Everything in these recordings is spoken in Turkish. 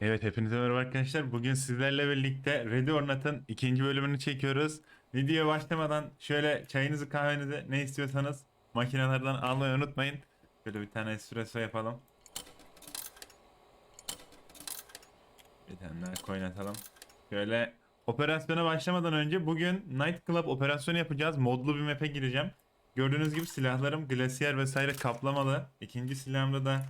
Evet hepinize merhaba arkadaşlar. Bugün sizlerle birlikte Ready or Not'ın ikinci bölümünü çekiyoruz. Videoya başlamadan şöyle çayınızı kahvenizi ne istiyorsanız makinelerden almayı unutmayın. Şöyle bir tane espresso yapalım. Bir tane daha coin atalım. Şöyle operasyona başlamadan önce bugün Night Club operasyonu yapacağız. Modlu bir map'e gireceğim. Gördüğünüz gibi silahlarım Glacier vesaire kaplamalı. İkinci silahımda da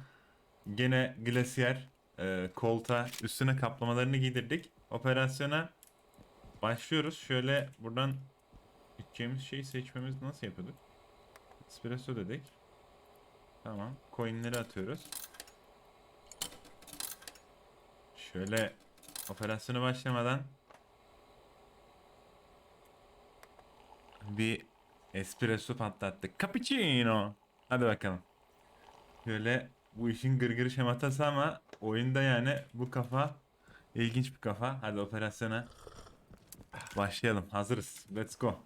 Gene Glacier e, kolta üstüne kaplamalarını giydirdik. Operasyona başlıyoruz. Şöyle buradan gideceğimiz şeyi seçmemiz nasıl yapıyorduk? Espresso dedik. Tamam. Coinleri atıyoruz. Şöyle operasyona başlamadan bir espresso patlattık. Cappuccino. Hadi bakalım. Böyle bu işin gırgır şematası ama oyunda yani bu kafa ilginç bir kafa. Hadi operasyona başlayalım. Hazırız. Let's go.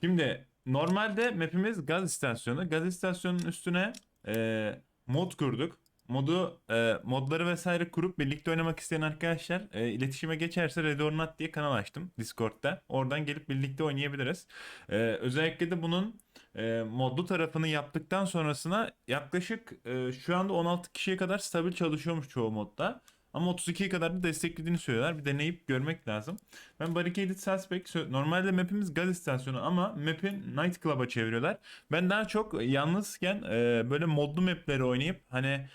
Şimdi normalde map'imiz gaz istasyonu. Gaz istasyonunun üstüne e, mod kurduk. Modu e, modları vesaire kurup birlikte oynamak isteyen arkadaşlar e, iletişime geçerse Red or diye kanal açtım Discord'da. Oradan gelip birlikte oynayabiliriz. E, özellikle de bunun e, modlu tarafını yaptıktan sonrasına yaklaşık e, şu anda 16 kişiye kadar stabil çalışıyormuş çoğu modda. Ama 32'ye kadar da desteklediğini söylüyorlar. Bir deneyip görmek lazım. Ben Barricaded Suspect normalde map'imiz gaz istasyonu ama map'i Night Club'a çeviriyorlar. Ben daha çok yalnızken e, böyle modlu map'leri oynayıp hani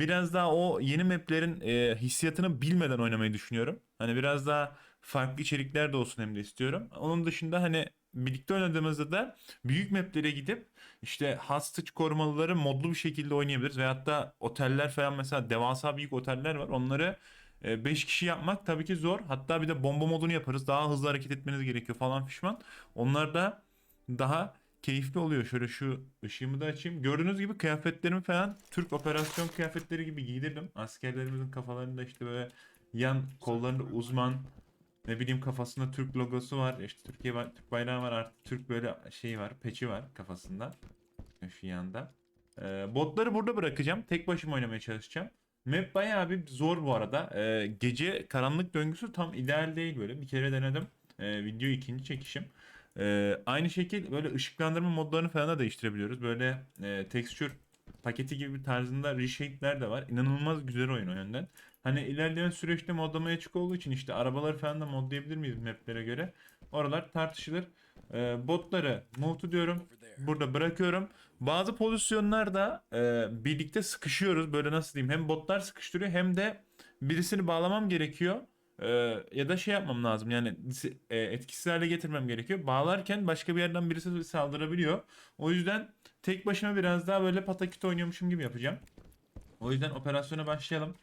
biraz daha o yeni map'lerin e, hissiyatını bilmeden oynamayı düşünüyorum. Hani biraz daha farklı içerikler de olsun hem de istiyorum. Onun dışında hani birlikte oynadığımızda da büyük maplere gidip işte hostage korumalıları modlu bir şekilde oynayabiliriz. Ve hatta oteller falan mesela devasa büyük oteller var. Onları 5 kişi yapmak tabii ki zor. Hatta bir de bomba modunu yaparız. Daha hızlı hareket etmeniz gerekiyor falan fişman. Onlar da daha keyifli oluyor. Şöyle şu ışığımı da açayım. Gördüğünüz gibi kıyafetlerimi falan Türk operasyon kıyafetleri gibi giydirdim. Askerlerimizin kafalarında işte böyle yan kollarında uzman ne bileyim kafasında Türk logosu var. İşte Türkiye var, Türk bayrağı var artık Türk böyle şey var, peçi var kafasında. Şu yanda. Ee, botları burada bırakacağım. Tek başıma oynamaya çalışacağım. Map bayağı bir zor bu arada. Ee, gece karanlık döngüsü tam ideal değil böyle. Bir kere denedim. Ee, video ikinci çekişim. Ee, aynı şekil böyle ışıklandırma modlarını falan da değiştirebiliyoruz. Böyle e, texture paketi gibi bir tarzında reshape'ler de var. İnanılmaz güzel oyun o yönden. Hani ilerleyen süreçte modlamaya açık olduğu için işte arabaları falan da modlayabilir miyiz maplere göre? Oralar tartışılır. Ee, botları move diyorum. Burada bırakıyorum. Bazı pozisyonlarda e, birlikte sıkışıyoruz. Böyle nasıl diyeyim? Hem botlar sıkıştırıyor hem de birisini bağlamam gerekiyor. Ee, ya da şey yapmam lazım yani e, etkisiz hale getirmem gerekiyor. Bağlarken başka bir yerden birisi saldırabiliyor. O yüzden tek başıma biraz daha böyle pataküt oynuyormuşum gibi yapacağım. O yüzden operasyona başlayalım.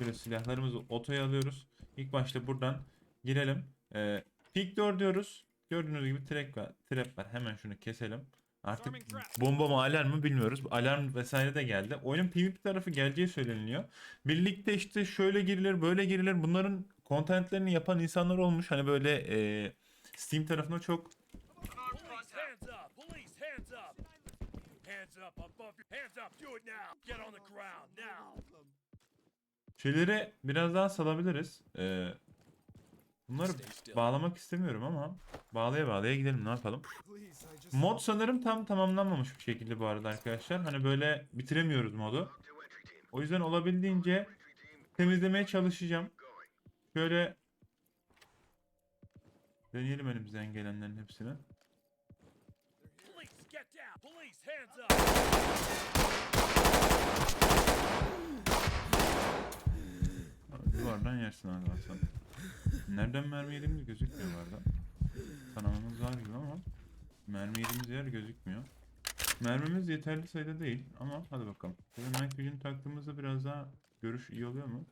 Böyle silahlarımızı otoya alıyoruz. İlk başta buradan girelim. Ee, Peak door diyoruz. Gördüğünüz gibi trap var. Trap var. Hemen şunu keselim. Artık bomba mı alarm mı bilmiyoruz. Alarm vesaire de geldi. Oyunun PvP tarafı geleceği söyleniliyor. Birlikte işte şöyle girilir böyle girilir. Bunların kontentlerini yapan insanlar olmuş. Hani böyle e, Steam tarafında çok şeyleri biraz daha salabiliriz. Ee, bunları bağlamak istemiyorum ama bağlaya bağlaya gidelim ne yapalım. Mod sanırım tam tamamlanmamış bir şekilde bu arada arkadaşlar. Hani böyle bitiremiyoruz modu. O yüzden olabildiğince temizlemeye çalışacağım. Şöyle deneyelim elimizden gelenlerin hepsini. Duvardan yersin abi Hasan. Nereden mermi yediğimiz gözükmüyor bu arada. Tanımamız var gibi ama mermi yediğimiz yer gözükmüyor. Mermimiz yeterli sayıda değil ama hadi bakalım. Böyle night vision taktığımızda biraz daha görüş iyi oluyor mu?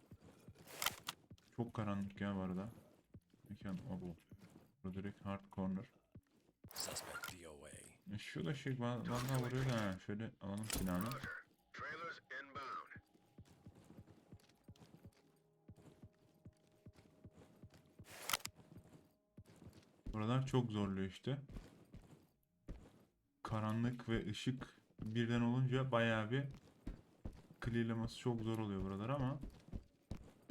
Çok karanlık ya bu arada. Mekan o bu. Burada direkt hard corner. E, Şu da şey vallahi vuruyor da. Şöyle alalım silahını. Buralar çok zorluyor işte. Karanlık ve ışık birden olunca bayağı bir clearlaması çok zor oluyor buralar ama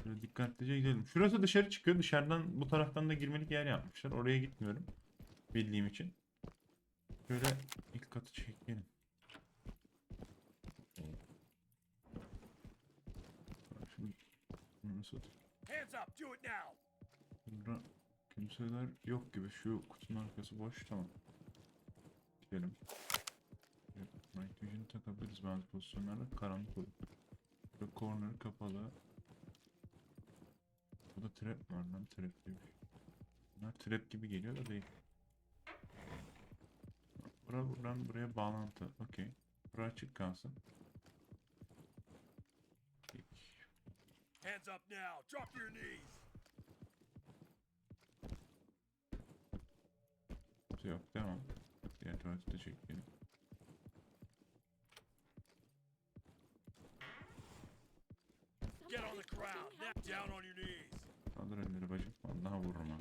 Şöyle dikkatlice gidelim. Şurası dışarı çıkıyor. Dışarıdan bu taraftan da girmelik yer yapmışlar. Oraya gitmiyorum. Bildiğim için. Şöyle ilk katı çekelim. Şimdi bunu nasıl atayım? Hands up. Do it now. Burada kimseler yok gibi. Şu kutunun arkası boş. Tamam. Gidelim. Night Vision takabiliriz bazı pozisyonlarda. Karanlık olur. Burada corner kapalı. Burada trap var lan. Trap gibi. Bunlar trap gibi geliyor da değil. Bura buradan buraya bağlantı. Okey. Bura açık kalsın. Hands up now. Drop your knees. Kimse yok. Devam. Diğer tuvaleti de çekelim. Kaldır elleri bacım. Vallahi vururum ha.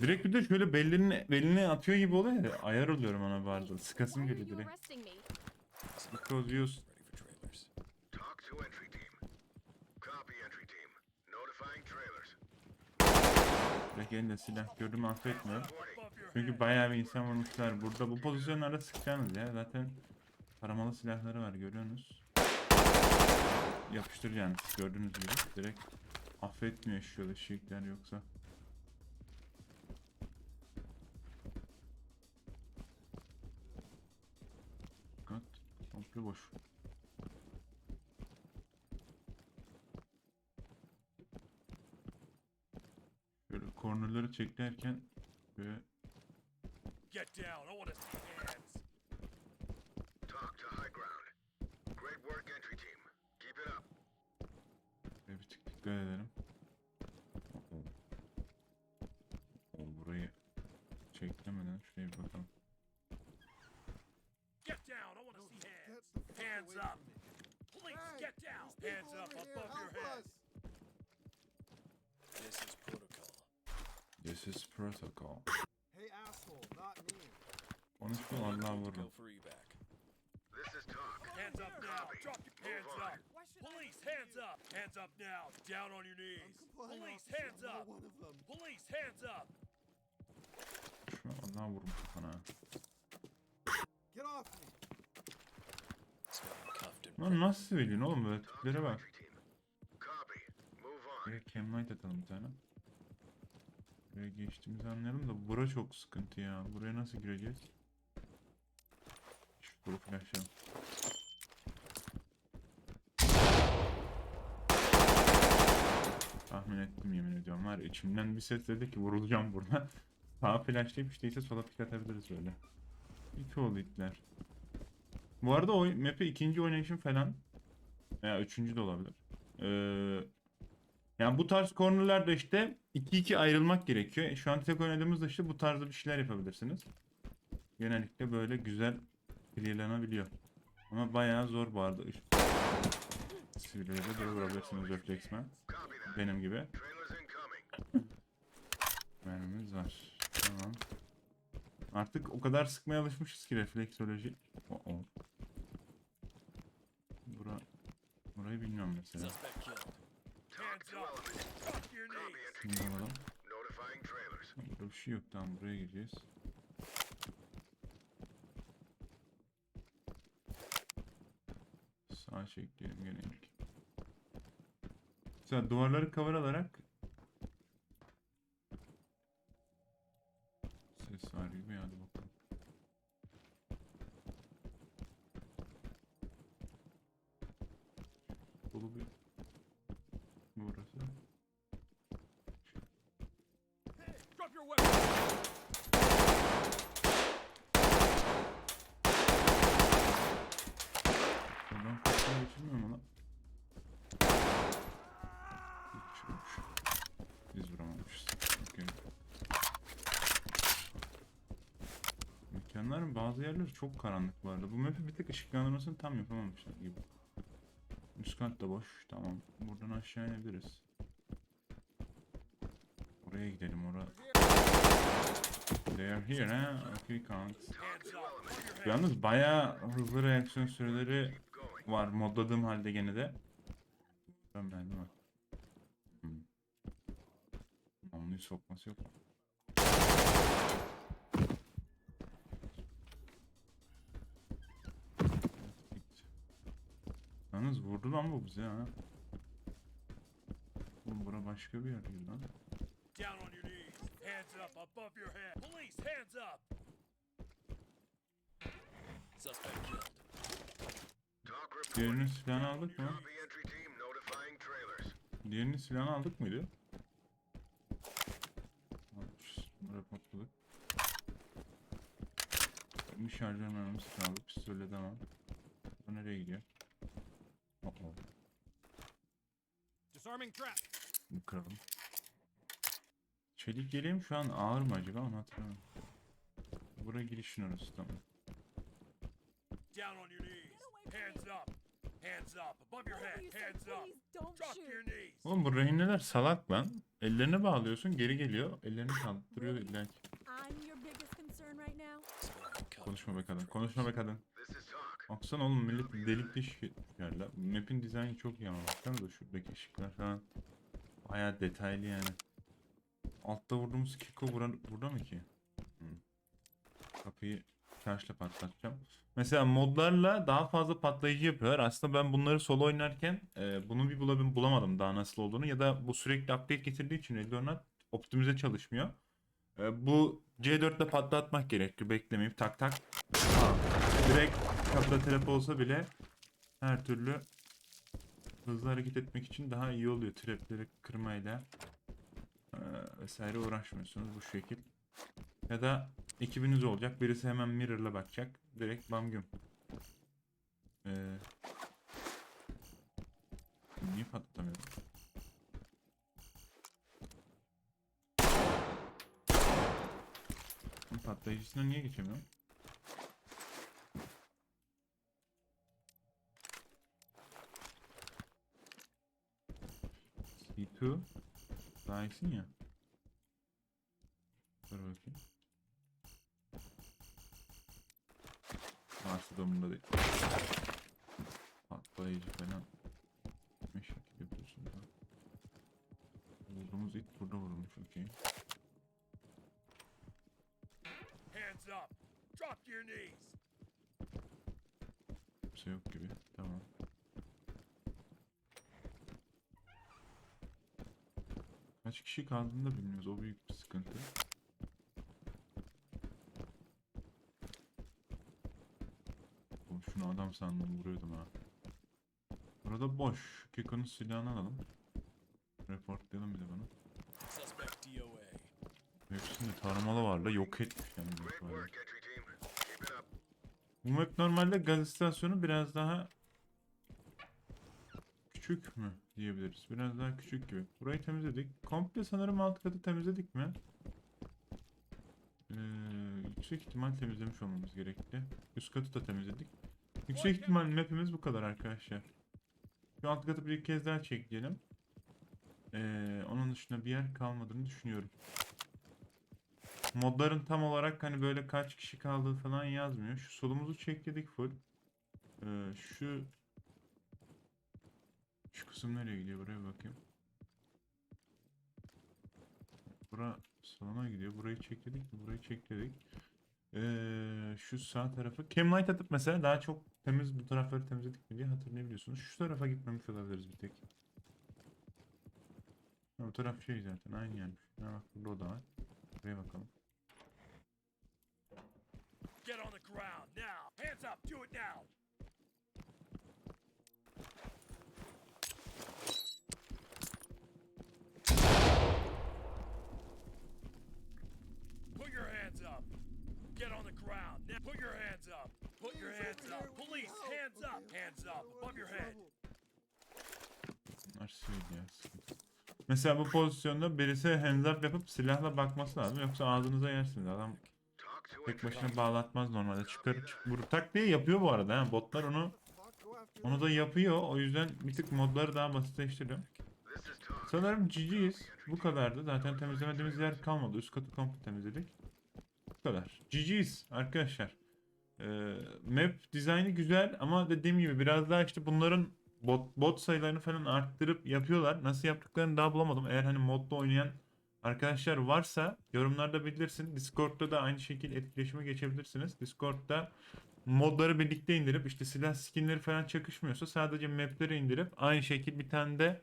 Direkt bir de şöyle belini, beline atıyor gibi oluyor ya. Ayar oluyorum ona bazen. Sıkasım geliyor direkt. Because you... Ready for trailers. Talk to entry team. Copy entry team. Notifying trailers. Direkt elinde silah gördüm affetmiyorum. Çünkü bayağı bir insan vurmuşlar. Burada bu pozisyonlarda sıkacaksınız ya. Zaten paramalı silahları var görüyorsunuz. Yapıştıracaksınız gördüğünüz gibi. Direkt affetmiyor şöyle şekler yoksa. Kat komple boş. Böyle kornerları çeklerken böyle Get down. I want to see hands. Talk to high ground. Great work, entry team. Keep it up. Bir tık dikkat edelim. Oo, burayı çeklemeden şuraya bir bakalım. Get down. I want to see hands. Hands up. Police, get down. Hands up above your head. This is protocol. This is protocol. Hey, asshole, not me. Konuşma vallahi vururum. This is talk. Hands up now. Drop your hands up. Police, hands up. Hands up now. Down on your knees. Police, hands up. one of them. Police, hands up. Vallahi vururum sana. Get off me. Lan nasıl söylüyorsun oğlum böyle tiplere bak. Buraya cam light atalım bir tane. Buraya geçtiğimizi anlayalım da bura çok sıkıntı ya. Buraya nasıl gireceğiz? Kuru flashlayalım. Tahmin ettim yemin ediyorum var ya, içimden bir ses dedi ki vurulacağım burada. Sağa flashlayıp işte ise sola pik atabiliriz böyle. İki oldu itler. Bu arada o map'i ikinci oynayışım falan veya üçüncü de olabilir. Ee, yani bu tarz cornerlarda işte 2-2 ayrılmak gerekiyor. Şu an tek oynadığımızda işte bu tarzda bir şeyler yapabilirsiniz. Genellikle böyle güzel clearlanabiliyor. Ama bayağı zor bu arada. Sivilleri de vurabilirsiniz that. Benim gibi. Mermimiz var. Tamam. Artık o kadar sıkmaya alışmışız ki refleksoloji. Oh -oh. Bura, burayı bilmiyorum mesela. Team. alalım. Burada bir şey yok. Tamam buraya gireceğiz. Sağ çekleyelim gene ilk. Mesela duvarları cover alarak ses var gibi hadi bakalım. Dolu bir burası. Drop your weapon. Buradan kapıya geçilmiyor mu lan? Geçiyormuş. Biz vuramamışız. Okey. Mekanların bazı yerleri çok karanlık bu arada. Bu map'i bir tek ışıklandırmasını tam yapamamışlar gibi. Üst kat da boş. Tamam. Buradan aşağı inebiliriz. Oraya gidelim. Oraya. They are here ha. Okay count. Yalnız bayağı hızlı reaksiyon süreleri var modladığım halde gene de. Ben beğendim ha. elini sokması yok. Yalnız vurdu lan bu bize ha. Oğlum bura başka bir yer değil lan. Down on your knees. Hands up above your head. Police, hands up. Suspect killed. Diğerinin silahını aldık mı? Diğerinin silahını aldık mıydı? Almışız. Raportladık. Bir şarjör mermisi kaldı. Pistolle devam. Bu nereye gidiyor? Disarming trap. Bunu kıralım. Çelik yeleğim şu an ağır mı acaba onu hatırlamıyorum. Buraya girişin orası tamam. Down on your knees. Hands up. Hands up above your head. Hands up. Drop your knees. Oğlum bu rehineler salak lan. Ellerini bağlıyorsun geri geliyor. Ellerini kaldırıyor illa ki. Konuşma be kadın. Konuşma be kadın. Baksana oğlum millet delik deşik yerler. Map'in dizaynı çok iyi ama baksana da şuradaki ışıklar falan. Baya detaylı yani. Altta vurduğumuz keko bura, burada mı ki? Kapıyı taşla patlatacağım. Mesela modlarla daha fazla patlayıcı yapıyorlar. Aslında ben bunları solo oynarken e, bunu bir bulabil bulamadım daha nasıl olduğunu. Ya da bu sürekli update getirdiği için Redonat optimize çalışmıyor. E, bu C4'te patlatmak gerekiyor. Beklemeyip tak tak. Direkt kapıda trap olsa bile her türlü hızlı hareket etmek için daha iyi oluyor. Trapleri kırmayla e, vesaire uğraşmıyorsunuz bu şekil. Ya da ekibiniz olacak. Birisi hemen mirror'la bakacak. Direkt bam güm. Ee, niye patlatamıyorum? Bu Patlayıcısına niye geçemiyorum? C2 daha iyisin ya. Dur bakayım. Varsa da bunda değil. Patlayıcı falan. Ne şekil yapıyorsun da. Vurduğumuz it burada vurulmuş okey. Hands up. Drop your knees. Kimse yok gibi. Tamam. Kaç kişi kaldığını da bilmiyoruz. O büyük bir sıkıntı. Oğlum şunu adam sandım vuruyordum ha. Burada boş. Keko'nun silahını alalım. Reportlayalım bir de bunu. Hepsinde taramalı var la yok etmiş yani. Bu map normalde gaz istasyonu biraz daha küçük mü diyebiliriz. Biraz daha küçük gibi. Burayı temizledik. Komple sanırım alt katı temizledik mi? Ee, yüksek ihtimal temizlemiş olmamız gerekli. Üst katı da temizledik. Yüksek ihtimal mapimiz bu kadar arkadaşlar. Şu alt katı bir kez daha çekleyelim. Ee, onun dışında bir yer kalmadığını düşünüyorum. Modların tam olarak hani böyle kaç kişi kaldığı falan yazmıyor. Şu solumuzu çekledik full. Ee, şu şu kısım nereye gidiyor? Buraya bakayım. Bura salona gidiyor. Burayı çekledik mi? Burayı çekledik. Ee, şu sağ tarafı. Camlight atıp mesela daha çok temiz bu tarafları temizledik mi diye hatırlayabiliyorsunuz. Şu tarafa gitmemiş olabiliriz bir tek. Ha, bu taraf şey zaten aynı yermiş. Ha, bak burada o da var. Buraya bakalım. Get on the ground now. Hands up. Do it now. Put your hands up. Get on the ground. Now put your hands up. Put your hands up. Police, hands up. Hands up head. Bunlar ya sıkıntı. Mesela bu pozisyonda birisi hands up yapıp silahla bakması lazım. Yoksa ağzınıza yersiniz. Adam tek başına bağlatmaz normalde. Çıkarıp çık tak diye yapıyor bu arada. Ha. Botlar onu onu da yapıyor. O yüzden bir tık modları daha basitleştiriyor. Sanırım GG'yiz. Bu kadardı. Zaten temizlemediğimiz yer kalmadı. Üst katı komple temizledik. Bu kadar. GG'yiz arkadaşlar. Ee, map dizaynı güzel ama dediğim gibi biraz daha işte bunların bot, bot sayılarını falan arttırıp yapıyorlar. Nasıl yaptıklarını daha bulamadım. Eğer hani modda oynayan arkadaşlar varsa yorumlarda bildirsin. Discord'da da aynı şekilde etkileşime geçebilirsiniz. Discord'da modları birlikte indirip işte silah skinleri falan çakışmıyorsa sadece mapleri indirip aynı şekilde bir tane de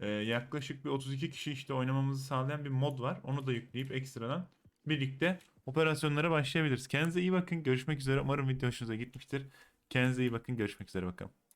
e, yaklaşık bir 32 kişi işte oynamamızı sağlayan bir mod var. Onu da yükleyip ekstradan birlikte operasyonlara başlayabiliriz. Kendinize iyi bakın. Görüşmek üzere. Umarım video hoşunuza gitmiştir. Kendinize iyi bakın. Görüşmek üzere bakalım.